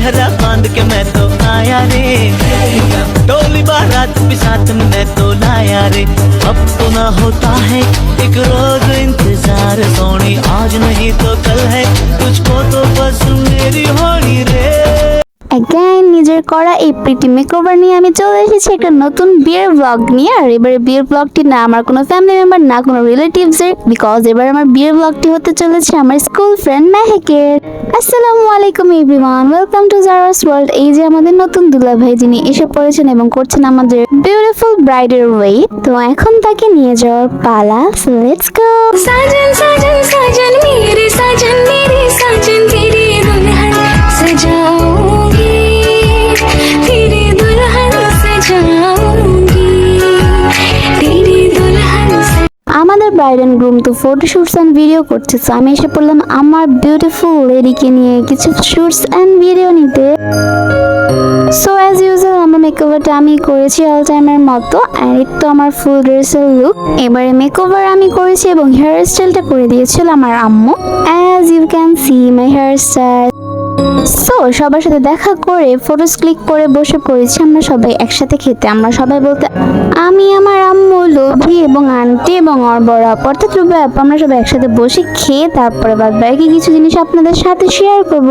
सेहरा बाँध के मैं तो आया रे। टोली बारात भी साथ में तो लाया रे। अब तो ना होता है एक रोज इंतज़ार। सोनी आज नहीं तो कल है। तुझको तो बस मेरी रे অ্যাগেন নিজের করা এই প্রিটি মেকওভার নিয়ে আমি চলে এসেছি একটা নতুন বিয়ের ব্লগ নিয়ে। আর এবার বিয়ের ব্লগটি না আমার কোনো ফ্যামিলি মেম্বার না কোনো রিলেটিভসের বিকজ এবার আমার বিয়ের ব্লগটি হতে চলেছে আমার স্কুল ফ্রেন্ড মেহেকের আসসালামু আলাইকুম everyone welcome to Zara's world এই যে আমাদের নতুন দুলা ভাই যিনি এসে পড়েছেন এবং করছেন আমাদের বিউটিফুল ব্রাইডের ওয়ে তো এখন তাকে নিয়ে যাওয়ার পালা। সো লেটস গো সাজন সাজন সাজন মেরে ব্রাইড অ্যান্ড গ্রুম তো ফটো শুটস অ্যান্ড ভিডিও করছে তো আমি এসে পড়লাম আমার বিউটিফুল লেডিকে নিয়ে কিছু শুটস অ্যান্ড ভিডিও নিতে। সো অ্যাজ ইউজুয়াল আমার মেকওভারটা আমি করেছি অল টাইমের মতো এই তো আমার ফুল ড্রেসের লুক এবারে মেকওভার আমি করেছি এবং হেয়ার স্টাইলটা করে দিয়েছিল আমার আম্মু। As you can see my hair style so সবার সাথে দেখা করে ফটোস ক্লিক করে বসে পড়েছি আমরা সবাই একসাথে খেতে। আমরা সবাই বলতে, আমি, আমার আম্মু, লোভি এবং আন্টি এবং ওর বড় অর্থাৎ রুবে আপু, আমরা সবাই একসাথে বসে খেয়ে তারপরে বাদ বাকি কিছু জিনিস আপনাদের সাথে শেয়ার করব।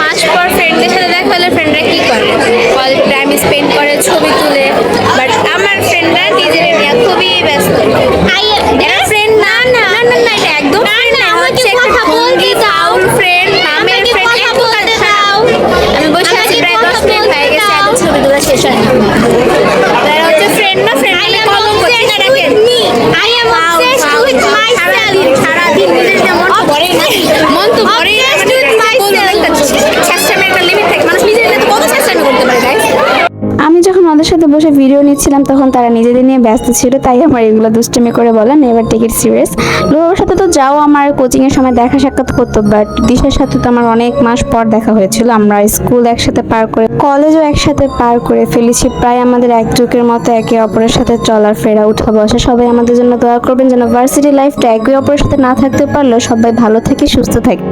মাস পর ফ্রেন্ডদের সাথে দেখা হলে ফ্রেন্ডরা কি করে কল টাইম স্পেন্ড করে ছবি তুলে বাট আমার ফ্রেন্ডরা নিজের নিয়ে খুবই ব্যস্ত এরা ফ্রেন্ড না না না না এটা একদম friend না হচ্ছে কথা বলতে দাও ফ্রেন্ড নামের ফ্রেন্ড একটু কাছে দাও আমি বসে আছি প্রায় দশ মিনিট হয়ে গেছে এত ছবি তোলা শেষ হয়নি তারা হচ্ছে ফ্রেন্ড না ফ্রেন্ড আমি কলম করছি না রাখেন I am obsessed with myself সারাদিন নিজের যে মন পড়ে না মন তো পড়ে না চেষ্টা একটা লিমিট থাকে মানুষ নিজের তো কত চেষ্টা করতে পারে guys? আমি যখন ওদের সাথে বসে ভিডিও নিচ্ছিলাম, তখন তারা নিজেদের নিয়ে ব্যস্ত ছিল, তাই আমার এগুলো দুষ্টমি করে বলেন এবার টেক ইট সিরিয়াস লোর সাথে তো যাও, আমার কোচিংয়ের সময় দেখা সাক্ষাৎ করতো বাট দিশার সাথে তো আমার অনেক মাস পর দেখা হয়েছিল। আমরা স্কুল একসাথে পার করে কলেজও একসাথে পার করে ফেলেছি। প্রায় আমাদের এক যুগের মতো একে অপরের সাথে চলার ফেরা, উঠা বসা। সবাই আমাদের জন্য দোয়া করবেন যেন ভার্সিটি লাইফটা একে অপরের সাথে না থাকতে পারলেও সবাই ভালো থাকে সুস্থ থাকে।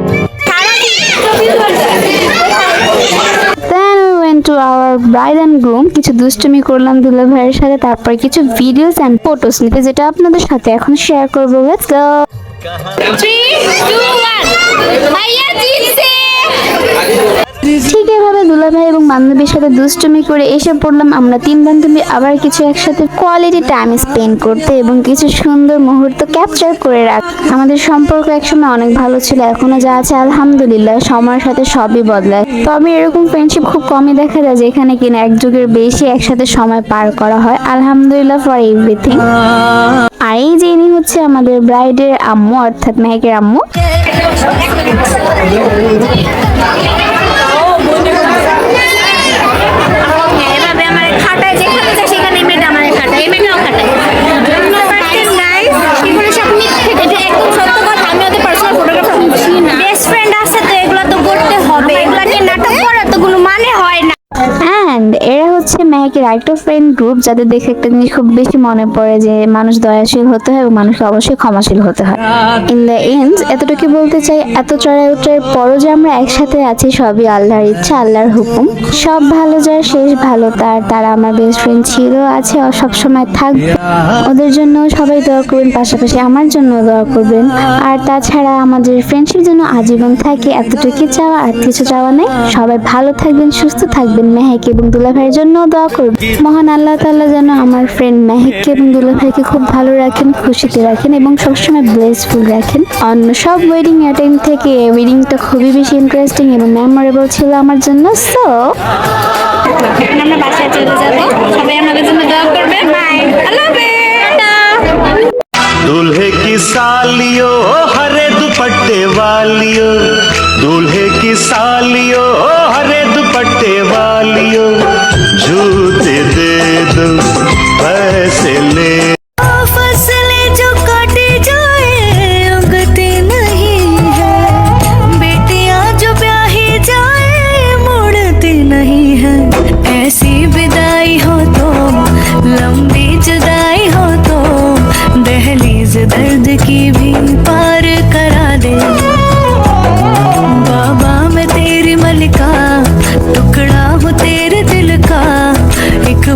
To our bride and groom কিছু দুষ্টুমি করলাম দুলা ভাইয়ের সাথে, তারপর কিছু ভিডিওস অ্যান্ড ফটোস নিতে, যেটা আপনাদের সাথে এখন শেয়ার করব। লেটস গো 3 2 1 বান্ধবীর সাথে দুষ্টুমি করে এসে পড়লাম। আমরা তিন বান্ধবী আবার কিছু একসাথে কোয়ালিটি টাইম স্পেন্ড করতে এবং কিছু সুন্দর মুহূর্ত ক্যাপচার করে রাখ আমাদের সম্পর্ক একসময় অনেক ভালো ছিল, এখনও যা আছে আলহামদুলিল্লাহ, সময়ের সাথে সবই বদলায়। তবে এরকম ফ্রেন্ডশিপ খুব কমই দেখা যায়, যেখানে কিনা এক যুগের বেশি একসাথে সময় পার করা হয়। আলহামদুলিল্লাহ ফর এভরিথিং আর এই যে ইনি হচ্ছে আমাদের ব্রাইডের আম্মু, অর্থাৎ মেহেকের আম্মু। হচ্ছে মেহেকের আরেকটা ফ্রেন্ড গ্রুপ যাদের দেখে একটা জিনিস খুব বেশি মনে পড়ে যে মানুষ দয়াশীল হতে হয় এবং মানুষকে অবশ্যই ক্ষমাশীল হতে হয়। ইন দ্য এন্ড এতটুকু বলতে চাই, এত চড়াই উচ্চার পরও যে আমরা একসাথে আছি সবই আল্লাহর ইচ্ছা, আল্লাহর হুকুম। সব ভালো যার, শেষ ভালো তার। তারা আমার বেস্ট ফ্রেন্ড ছিল, আছে আর সবসময় থাকবে ওদের জন্য সবাই দোয়া করবেন, পাশাপাশি আমার জন্য দোয়া করবেন। আর তাছাড়া আমাদের ফ্রেন্ডশিপ যেন আজীবন থাকে, এতটুকু চাওয়া আর কিছু চাওয়া নেই। সবাই ভালো থাকবেন, সুস্থ থাকবেন মেহেক এবং দুলা ভাইয়ের জন্য। দোয়া করুন মহান আল্লাহ তাল্লাহ যেন আমার ফ্রেন্ড নাহিককে এবং দুলাভাইকে খুব ভালো রাখেন খুশিতে রাখেন এবং সবসময় ব্লেসফুল রাখেন। অন্য সব ওয়েডিং অ্যাটেন্ড থেকে ওয়েডিংটা খুবই বেশি ইন্টারেস্টিং এবং মেমোরেবল ছিল আমার জন্য সো আমরা বাসায় চলে সবাই আমাদের জন্য দোয়া করবে বাই দুলহে কি সালি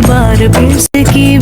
बार फिर से की